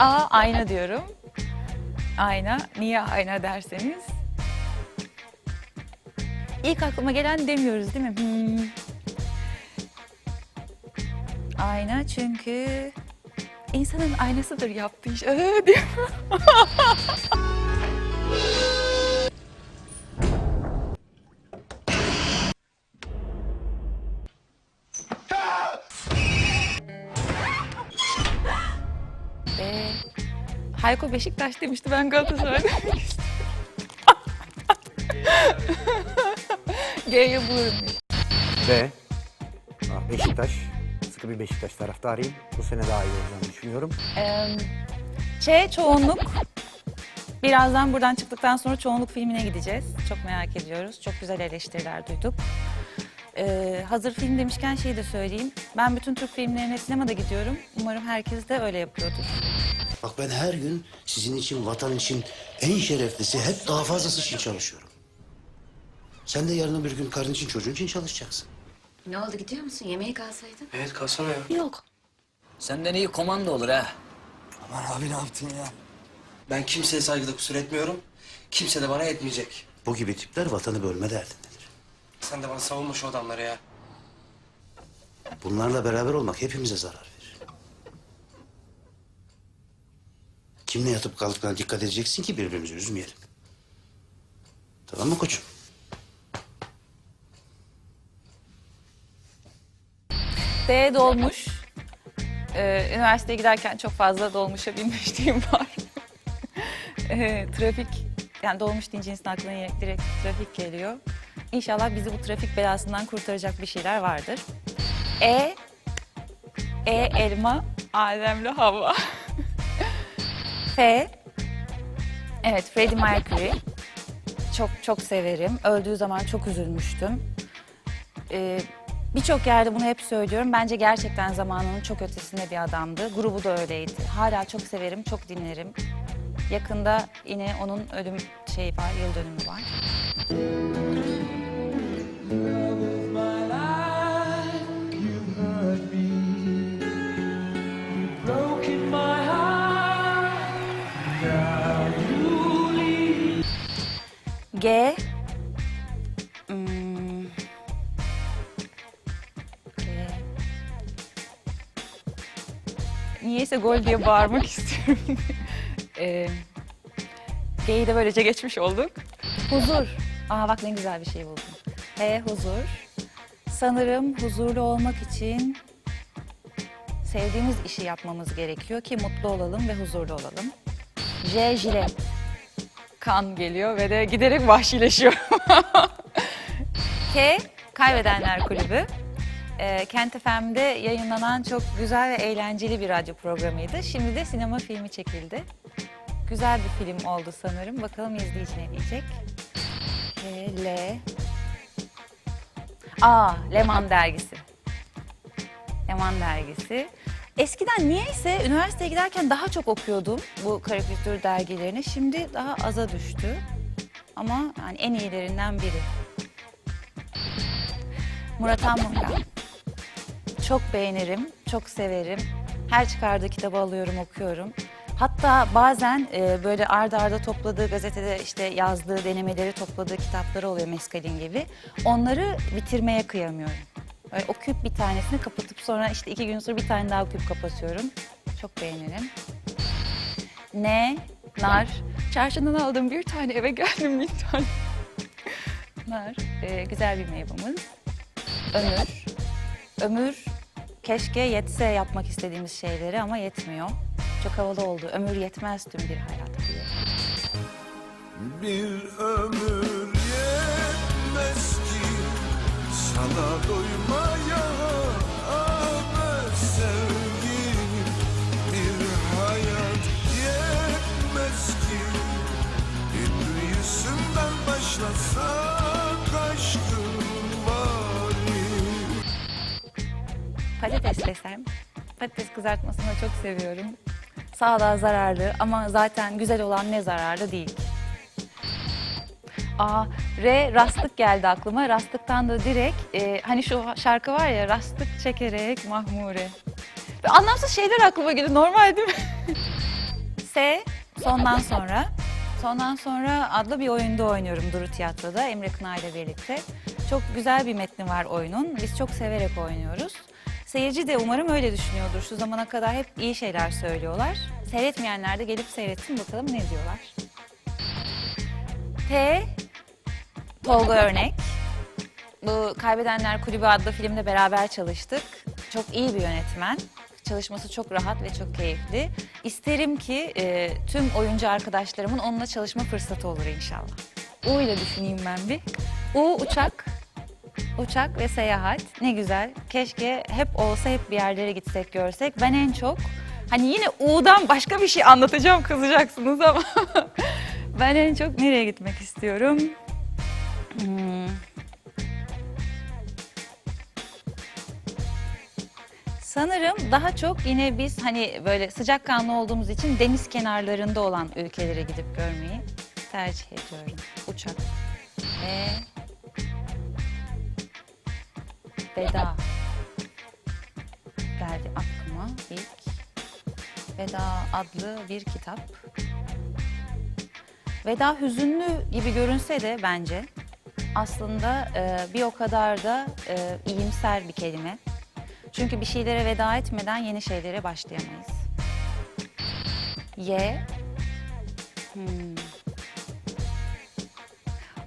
A ayna diyorum. Ayna. Niye ayna derseniz. İlk aklıma gelen demiyoruz değil mi? Hmm. Ayna çünkü insanın aynasıdır yaptığı iş. Öyle diyor. Hayko Beşiktaş demişti ben Galatasaray. G'yi bulurum. Ve ah, Beşiktaş, sıkı bir Beşiktaş taraftarıyım. Bu sene daha iyi olacağını düşünüyorum. Ee, Ç çoğunluk. Birazdan buradan çıktıktan sonra çoğunluk filmine gideceğiz. Çok merak ediyoruz. Çok güzel eleştiriler duyduk. Ee, hazır film demişken şeyi de söyleyeyim. Ben bütün Türk filmlerine sinemada gidiyorum. Umarım herkes de öyle yapıyordur. Bak ben her gün sizin için, vatan için en şereflisi, hep daha fazlası için çalışıyorum. Sen de yarın bir gün karın için, çocuğun için çalışacaksın. Ne oldu gidiyor musun? Yemeği kalsaydın. Evet kalsana ya. Yok. Senden iyi komando olur ha. Aman abi ne yaptın ya? Ben kimseye saygıda kusur etmiyorum. Kimse de bana etmeyecek. Bu gibi tipler vatanı bölme derdindedir. Sen de bana savunma şu adamları ya. Bunlarla beraber olmak hepimize zarar verir. Kimle yatıp kalktıklarına dikkat edeceksin ki birbirimizi üzmeyelim. Tamam mı koçum? D dolmuş. Ee, üniversiteye giderken çok fazla dolmuşa binmişliğim var. Ee, trafik, yani dolmuş deyince insan aklına direkt trafik geliyor. İnşallah bizi bu trafik belasından kurtaracak bir şeyler vardır. E, E elma, Adem'le Havva. F, evet Freddie Mercury. Çok çok severim. Öldüğü zaman çok üzülmüştüm. Ee, Birçok yerde bunu hep söylüyorum. Bence gerçekten zamanının çok ötesinde bir adamdı. Grubu da öyleydi. Hala çok severim, çok dinlerim. Yakında yine onun ölüm şeyi var, yıl dönümü var. Niyeyse gol diye bağırmak istiyorum. ee, G'yi de böylece geçmiş olduk. Huzur. Aa bak ne güzel bir şey buldum. H huzur. Sanırım huzurlu olmak için sevdiğimiz işi yapmamız gerekiyor ki mutlu olalım ve huzurlu olalım. J jilet. Kan geliyor ve de giderek vahşileşiyor. K Kaybedenler Kulübü. Ee, Kent FM'de yayınlanan çok güzel ve eğlenceli bir radyo programıydı. Şimdi de sinema filmi çekildi. Güzel bir film oldu sanırım. Bakalım izleyici ne diyecek. K, L. A, Leman Dergisi. Leman Dergisi. Eskiden niyeyse üniversiteye giderken daha çok okuyordum bu karikatür dergilerini. Şimdi daha aza düştü. Ama yani en iyilerinden biri. Murat Anmungan. Çok beğenirim, çok severim. Her çıkardığı kitabı alıyorum, okuyorum. Hatta bazen e, böyle arda arda topladığı gazetede işte yazdığı denemeleri topladığı kitapları oluyor Meskalin gibi. Onları bitirmeye kıyamıyorum. Böyle okuyup bir tanesini kapatıp sonra işte iki gün sonra bir tane daha okuyup kapatıyorum. Çok beğenirim. Ne? Nar. Çarşından aldığım bir tane eve geldim bir tane. Nar. e, güzel bir meyvemiz. Ömür. Ömür keşke yetse yapmak istediğimiz şeyleri ama yetmiyor. Çok havalı oldu. Ömür yetmez tüm bir hayat diye. Bir ömür yetmez ki sana doymaya ah sevgilim Bir hayat yetmez ki bir büyüsünden başlasak Patates desem. Patates kızartmasını çok seviyorum. Sağlığa zararlı ama zaten güzel olan ne zararlı değil. Aa, R rastlık geldi aklıma. Rastlıktan da direkt e, hani şu şarkı var ya rastlık çekerek mahmure. Ve anlamsız şeyler aklıma geliyor. Normal değil mi? S sondan sonra. Sondan sonra adlı bir oyunda oynuyorum Duru Tiyatro'da Emre Kına ile birlikte. Çok güzel bir metni var oyunun. Biz çok severek oynuyoruz. Seyirci de umarım öyle düşünüyordur. Şu zamana kadar hep iyi şeyler söylüyorlar. Seyretmeyenler de gelip seyretsin bakalım ne diyorlar. T. Tolga Örnek. Bu Kaybedenler Kulübü adlı filmde beraber çalıştık. Çok iyi bir yönetmen. Çalışması çok rahat ve çok keyifli. İsterim ki e, tüm oyuncu arkadaşlarımın onunla çalışma fırsatı olur inşallah. U ile düşüneyim ben bir. U uçak. Uçak ve seyahat. Ne güzel. Keşke hep olsa hep bir yerlere gitsek görsek. Ben en çok hani yine U'dan başka bir şey anlatacağım kızacaksınız ama ben en çok nereye gitmek istiyorum? Hmm. Sanırım daha çok yine biz hani böyle sıcakkanlı olduğumuz için deniz kenarlarında olan ülkelere gidip görmeyi tercih ediyorum. Uçak. Ve Veda geldi aklıma ilk. Veda adlı bir kitap. Veda hüzünlü gibi görünse de bence aslında e, bir o kadar da e, iyimser bir kelime. Çünkü bir şeylere veda etmeden yeni şeylere başlayamayız. Y. Hmm.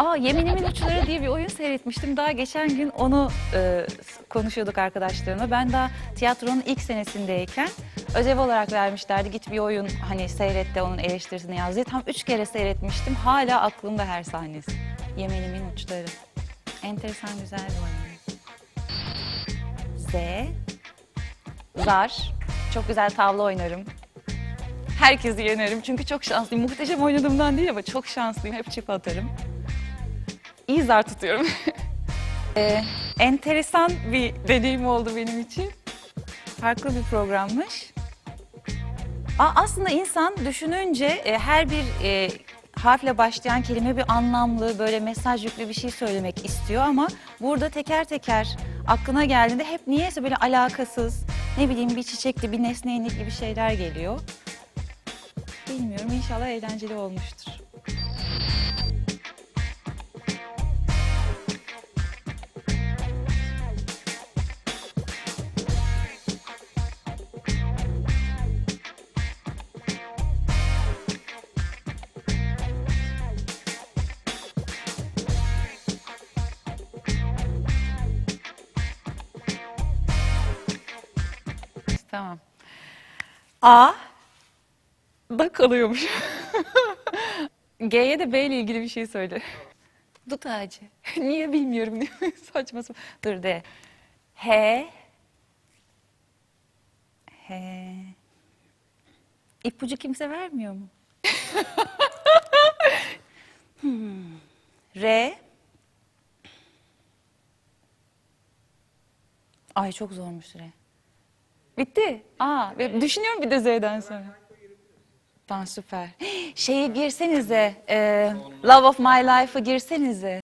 Aa Yeminimin Uçları diye bir oyun seyretmiştim. Daha geçen gün onu e, konuşuyorduk arkadaşlarımla. Ben daha tiyatronun ilk senesindeyken ödev olarak vermişlerdi. Git bir oyun hani seyret de onun eleştirisini yaz diye. Tam üç kere seyretmiştim. Hala aklımda her sahnesi. Yeminimin Uçları. Enteresan güzel bir oyun. Z. Zar. Çok güzel tavla oynarım. Herkesi yenerim çünkü çok şanslıyım. Muhteşem oynadığımdan değil ama çok şanslıyım. Hep çift atarım. İyi zar tutuyorum. Ee, enteresan bir deneyim oldu benim için. Farklı bir programmış. Aa, aslında insan düşününce e, her bir e, harfle başlayan kelime bir anlamlı, böyle mesaj yüklü bir şey söylemek istiyor ama burada teker teker aklına geldiğinde hep niyeyse böyle alakasız, ne bileyim bir çiçekli, bir nesneyle gibi şeyler geliyor. Bilmiyorum inşallah eğlenceli olmuştur. Tamam. A da kalıyormuş. G'ye de B ile ilgili bir şey söyle. Dut ağacı. Niye bilmiyorum diyor. Saçma sapan. Dur de. H. H. İpucu kimse vermiyor mu? Hmm. R. Ay çok zormuş R. Bitti. Aa, düşünüyorum bir de Z'den sonra. Tamam süper. Şeyi girsenize, e, Love of My Life'ı girsenize.